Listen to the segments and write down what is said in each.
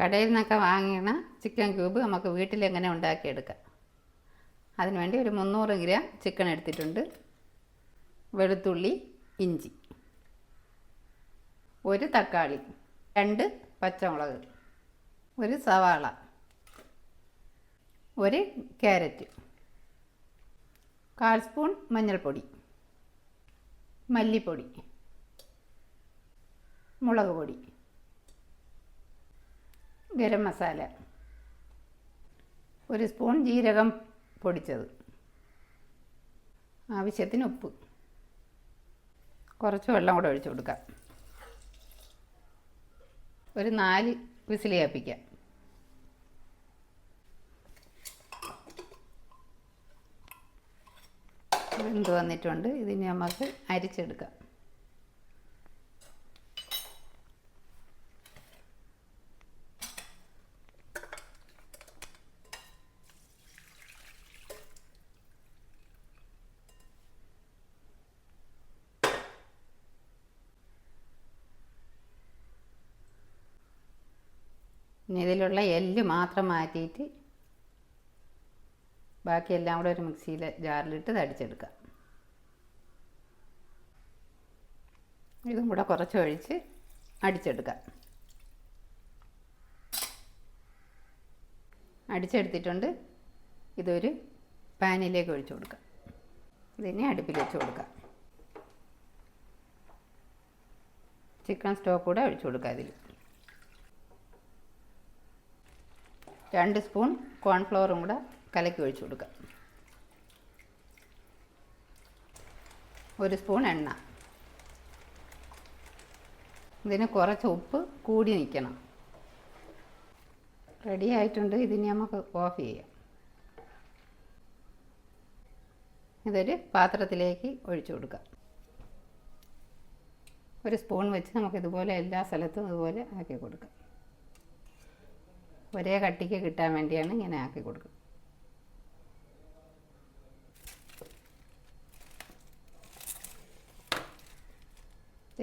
കടയിൽ നിന്നൊക്കെ വാങ്ങിയ ചിക്കൻ ക്യൂബ് നമുക്ക് വീട്ടിൽ എങ്ങനെ ഉണ്ടാക്കിയെടുക്കാം. അതിനുവേണ്ടി ഒരു മുന്നൂറ് ഗ്രാം ചിക്കൻ എടുത്തിട്ടുണ്ട്. വെളുത്തുള്ളി ഇഞ്ചി. ഒരു തക്കാളി രണ്ട് പച്ചമുളക് ഒരു സവാള ഒരു ക്യാരറ്റ് കാൽ സ്പൂൺ മഞ്ഞൾപ്പൊടി മല്ലിപ്പൊടി മുളക് പൊടി. ഗരം മസാല. ഒരു സ്പൂൺ ജീരകം പൊടിച്ചത്. ആവശ്യത്തിന് ഉപ്പ്. കുറച്ച് വെള്ളം കൂടെ ഒഴിച്ചു കൊടുക്കാം. ഒരു നാല് വിസിലി കേൾപ്പിക്കാം. വെന്ത് വന്നിട്ടുണ്ട്. ഇതിന് നമുക്ക് അരിച്ചെടുക്കാം. ഇനി ഇതിലുള്ള എല്ല് മാത്രം മാറ്റിയിട്ട് ബാക്കിയെല്ലാം കൂടെ ഒരു മിക്സിയിലെ ജാറിലിട്ട് തടിച്ചെടുക്കാം. ഇതും കൂടെ കുറച്ച് ഒഴിച്ച് അടിച്ചെടുക്കാം. അടിച്ചെടുത്തിട്ടുണ്ട്. ഇതൊരു പാനിലേക്ക് ഒഴിച്ചു കൊടുക്കാം. ഇതിനെ അടുപ്പിൽ വെച്ച് കൊടുക്കാം. ചിക്കൻ സ്റ്റോക്ക് കൂടെ ഒഴിച്ചു കൊടുക്കാം അതിൽ രണ്ട് സ്പൂൺ കോൺഫ്ലവറും കൂടെ കലക്കി ഒഴിച്ചു കൊടുക്കുക. ഒരു സ്പൂൺ എണ്ണ. ഇതിന് കുറച്ച് ഉപ്പ് കൂടി നിൽക്കണം. റെഡി ആയിട്ടുണ്ട്. ഇതിന് നമുക്ക് ഓഫ് ചെയ്യാം. ഇതൊരു പാത്രത്തിലേക്ക് ഒഴിച്ചു കൊടുക്കാം ഒരു സ്പൂൺ വെച്ച് നമുക്ക് ഇതുപോലെ എല്ലാ സ്ഥലത്തും ഇതുപോലെ ആക്കി കൊടുക്കാം. ഒരേ കട്ടിക്ക് കിട്ടാൻ വേണ്ടിയാണ് ഇങ്ങനെ ആക്കി കൊടുക്കുന്നത്.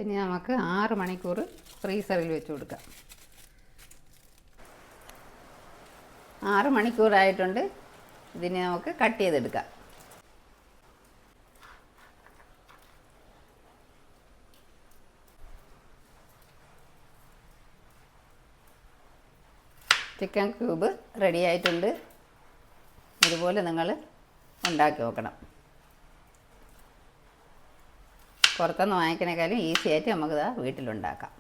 ഇനി നമുക്ക് ആറ് മണിക്കൂർ ഫ്രീസറിൽ വെച്ച് കൊടുക്കാം. ആറ് മണിക്കൂറായിട്ടുണ്ട്. ഇതിനെ നമുക്ക് കട്ട് ചെയ്തെടുക്കാം. ചിക്കൻ ക്യൂബ് റെഡി ആയിട്ടുണ്ട്. ഇതുപോലെ നിങ്ങൾ ഉണ്ടാക്കി നോക്കണം. പുറത്തുനിന്ന് വാങ്ങിക്കണേക്കാളും ഈസി ആയിട്ട് നമുക്കിതാ വീട്ടിലുണ്ടാക്കാം.